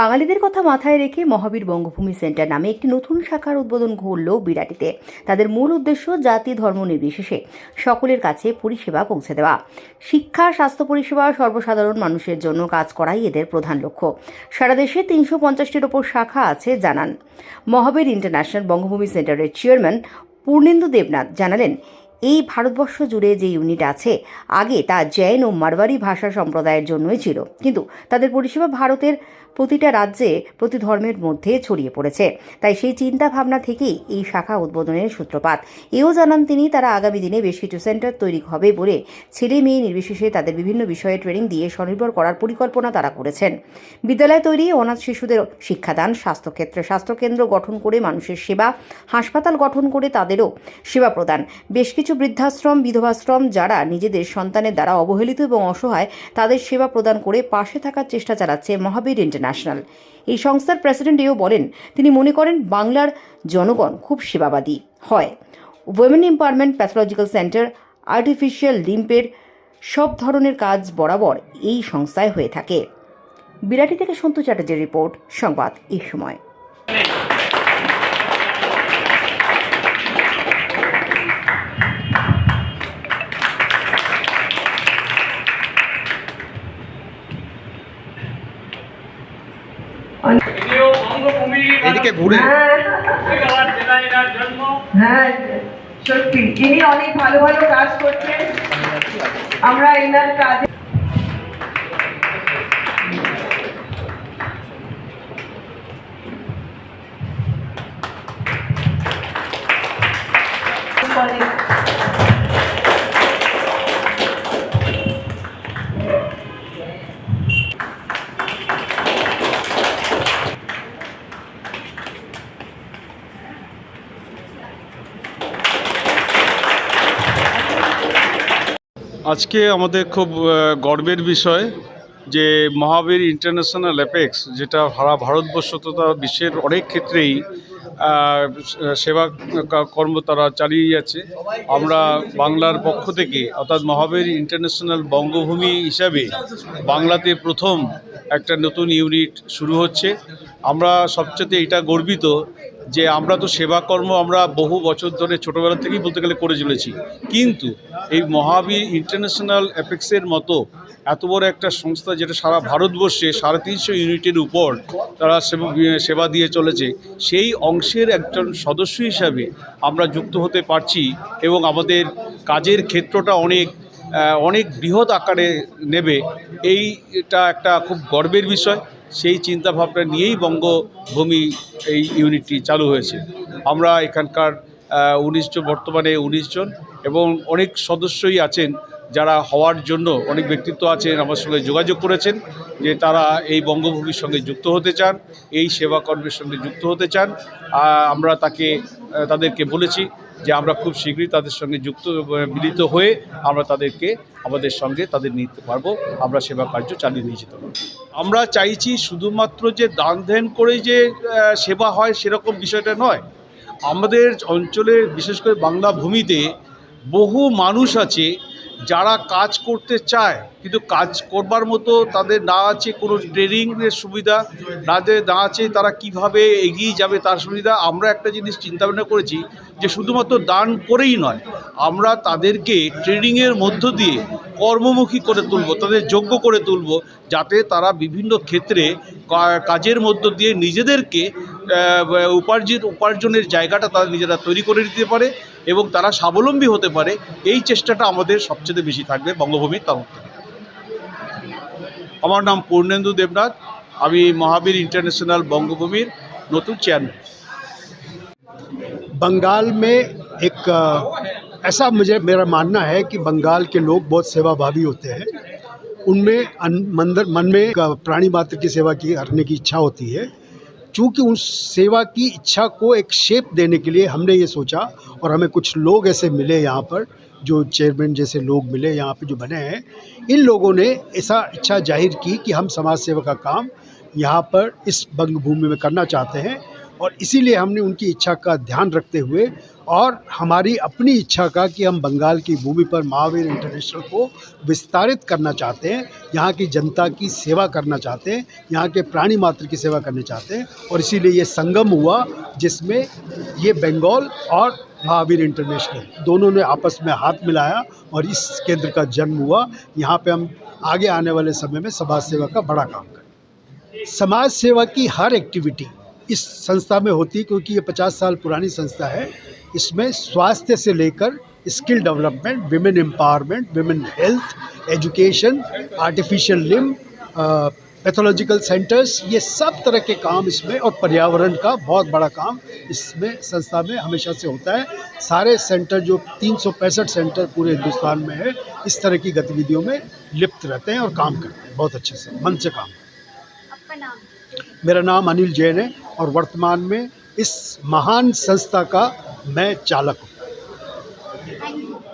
বাঙালিদের কথা মাথায় রেখে মহাবীর বঙ্গভূমি সেন্টার নামে একটি নতুন শাখার উদ্বোধন ঘটল বিরাটিতে। তাদের মূল উদ্দেশ্য জাতি ধর্ম নির্বিশেষে সকলের কাছে পরিষেবা পৌঁছে দেওয়া। শিক্ষা, স্বাস্থ্য পরিষেবা, সর্বসাধারণ মানুষের জন্য কাজ করাই এদের প্রধান লক্ষ্য। সারা দেশে তিনশো পঞ্চাশটির ওপর শাখা আছে, জানান মহাবীর ইন্টারন্যাশনাল বঙ্গভূমি সেন্টারের চেয়ারম্যান পূর্ণেন্দু দেবনাথ। জানালেন এই ভারতবর্ষ জুড়ে যে ইউনিট আছে, আগে তা জৈন ও মারওয়ারি ভাষা সম্প্রদায়ের জন্যই ছিল। কিন্তু তাদের পরিষেবা ভারতের প্রতিটা রাজ্যে প্রতি ধর্মের মধ্যে ছড়িয়ে পড়েছে। তাই সেই চিন্তা ভাবনা থেকেই এই শাখা উদ্বোধনের সূত্রপাত। এও জানান তিনি, তারা আগামী দিনে বেশ কিছু সেন্টার তৈরি হবে বলে ছেলে মেয়ে নির্বিশেষে তাদের বিভিন্ন বিষয়ে ট্রেনিং দিয়ে স্বনির্ভর করার পরিকল্পনা তারা করেছেন। বিদ্যালয় তৈরি, অনাথ শিশুদের শিক্ষাদান, স্বাস্থ্যক্ষেত্রে স্বাস্থ্যকেন্দ্র গঠন করে মানুষের সেবা, হাসপাতাল গঠন করে তাদেরও সেবা প্রদান। বেশ কিছু বৃদ্ধাশ্রম, বিধবাশ্রম যারা নিজেদের সন্তানের দ্বারা অবহেলিত এবং অসহায় তাদের সেবা প্রদান করে পাশে থাকার চেষ্টা চালাচ্ছে মহাবীর ইন্টারন্যাশনাল। এই সংস্থার প্রেসিডেন্ট এও বলেন, তিনি মনে করেন বাংলার জনগণ খুব সেবাবাদী। হয় women empowerment pathological centre, artificial লিম্পের সব ধরনের কাজ বরাবর এই সংস্থায় হয়ে থাকে। বিরাটি থেকে সন্তু চ্যাটার্জির রিপোর্ট, সংবাদ এই সময়। হ্যাঁ সত্যি। ইনি অনেক ভালো ভালো কাজ করছেন। আমরা এনার কাজে আজকে আমাদের খুব গর্বের বিষয় যে মহাবীর ইন্টারন্যাশনাল অ্যাপেক্স, যেটা সারা ভারতবর্ষ তথা বিশ্বের অনেক ক্ষেত্রেই সেবা কর্ম তারা চালিয়ে যাচ্ছে। আমরা বাংলার পক্ষ থেকে, অর্থাৎ মহাবীর ইন্টারন্যাশনাল বঙ্গভূমি হিসাবে বাংলাতে প্রথম একটা নতুন ইউনিট শুরু হচ্ছে। আমরা সবচেয়ে এটা গর্বিত যে আমরা তো সেবাকর্ম আমরা বহু বছর ধরে ছোটোবেলা থেকেই বলতে গেলে করে চলেছি। কিন্তু এই মহাবীর ইন্টারন্যাশনাল অ্যাপেক্সের মতো এত বড় একটা সংস্থা যেটা সারা ভারতবর্ষে সাড়ে তিনশো ইউনিটের উপর তারা সেবা সেবা দিয়ে চলেছে, সেই অংশের একজন সদস্য হিসাবে আমরা যুক্ত হতে পারছি এবং আমাদের কাজের ক্ষেত্রটা অনেক অনেক বৃহৎ আকারে নেবে। এইটা একটা খুব গর্বের বিষয়। সেই চিন্তাভাবনা নিয়েই বঙ্গভূমি এই ইউনিটটি চালু হয়েছে। আমরা এখানকার উনিশ জন, বর্তমানে উনিশ জন এবং অনেক সদস্যই আছেন যারা হওয়ার জন্য অনেক ব্যক্তিত্ব আছেন, আমার সঙ্গে যোগাযোগ করেছেন যে তারা এই বঙ্গভূমির সঙ্গে যুক্ত হতে চান, এই সেবাকর্মের সঙ্গে যুক্ত হতে চান। আমরা তাকে তাদেরকে বলেছি যে আমরা খুব শীঘ্রই তাদের সঙ্গে যুক্ত মিলিত হয়ে আমরা তাদেরকে, আমাদের সঙ্গে তাদের নিতে পারব। আমরা সেবা কার্য চালিয়ে নিয়ে যেতে পারব। আমরা চাইছি শুধুমাত্র যে দান ধ্যান করে যে সেবা হয় সেরকম বিষয়টা নয়। আমাদের অঞ্চলে বিশেষ করে বাংলা ভূমিতে বহু মানুষ আছে যারা কাজ করতে চায়, কিন্তু কাজ করবার মতো তাদের না আছে কোনো ট্রেনিংয়ের সুবিধা তাদের না আছে তারা কীভাবে এগিয়ে যাবে তার সুবিধা, আমরা একটা জিনিস চিন্তা ভাবনা করেছি যে শুধুমাত্র দান করেই নয়, আমরা তাদেরকে ট্রেনিংয়ের মধ্য দিয়ে কর্মমুখী করে তুলব, তাদের যোগ্য করে তুলব, যাতে তারা বিভিন্ন ক্ষেত্রে কাজের মধ্য দিয়ে নিজেদেরকে উপার্জিত, উপার্জনের জায়গাটা তারা নিজেরা তৈরি করে দিতে পারে এবং তারা স্বাবলম্বী হতে পারে এই চেষ্টাটা আমাদের সবচেয়ে বেশি থাকবে বঙ্গভূমির তরফ থেকে আমার নাম পূর্ণেন্দু দেবনাথ আমি মহাবীর ইন্টারন্যাশনাল বঙ্গভূমির নতুন চেয়ারম্যান बंगाल में एक अ, ऐसा मुझे मेरा मानना है कि बंगाल के लोग बहुत सेवाभावी होते हैं उनमें अन- मंदर मन में एक, अ, प्राणी मात्र की सेवा की करने की इच्छा होती है चूँकि उस सेवा की इच्छा को एक शेप देने के लिए हमने ये सोचा और हमें कुछ लोग ऐसे मिले यहाँ पर, जो चेयरमैन जैसे लोग मिले यहाँ पे जो बने हैं, इन लोगों ने ऐसा इच्छा ज़ाहिर की कि हम समाज सेवा का काम यहाँ पर इस बंग भूमि में करना चाहते हैं। और इसीलिए हमने उनकी इच्छा का ध्यान रखते हुए और हमारी अपनी इच्छा का कि हम बंगाल की भूमि पर महावीर इंटरनेशनल को विस्तारित करना चाहते हैं, यहाँ की जनता की सेवा करना चाहते हैं, यहाँ के प्राणी मात्र की सेवा करना चाहते हैं और इसीलिए ये संगम हुआ जिसमें ये बंगाल और महावीर इंटरनेशनल दोनों ने आपस में हाथ मिलाया और इस केंद्र का जन्म हुआ। यहाँ पे हम आगे आने वाले समय में समाज सेवा का बड़ा काम करें समाज सेवा की हर एक्टिविटी इस संस्था में होती है क्योंकि ये पचास साल पुरानी संस्था है। इसमें स्वास्थ्य से लेकर skill development women empowerment women health education artificial limb pathological centres ये सब तरह के काम इसमें और पर्यावरण का बहुत बड़ा काम इसमें संस्था में हमेशा से होता है। सारे सेंटर जो तीन सौ पैंसठ सेंटर पूरे हिंदुस्तान में है, इस तरह की गतिविधियों में लिप्त रहते हैं और काम करते हैं, बहुत अच्छे से, मन से काम आपका नाम मेरा नाम अनिल जैन है और वर्तमान में इस महान संस्था का मैं चालक हूँ।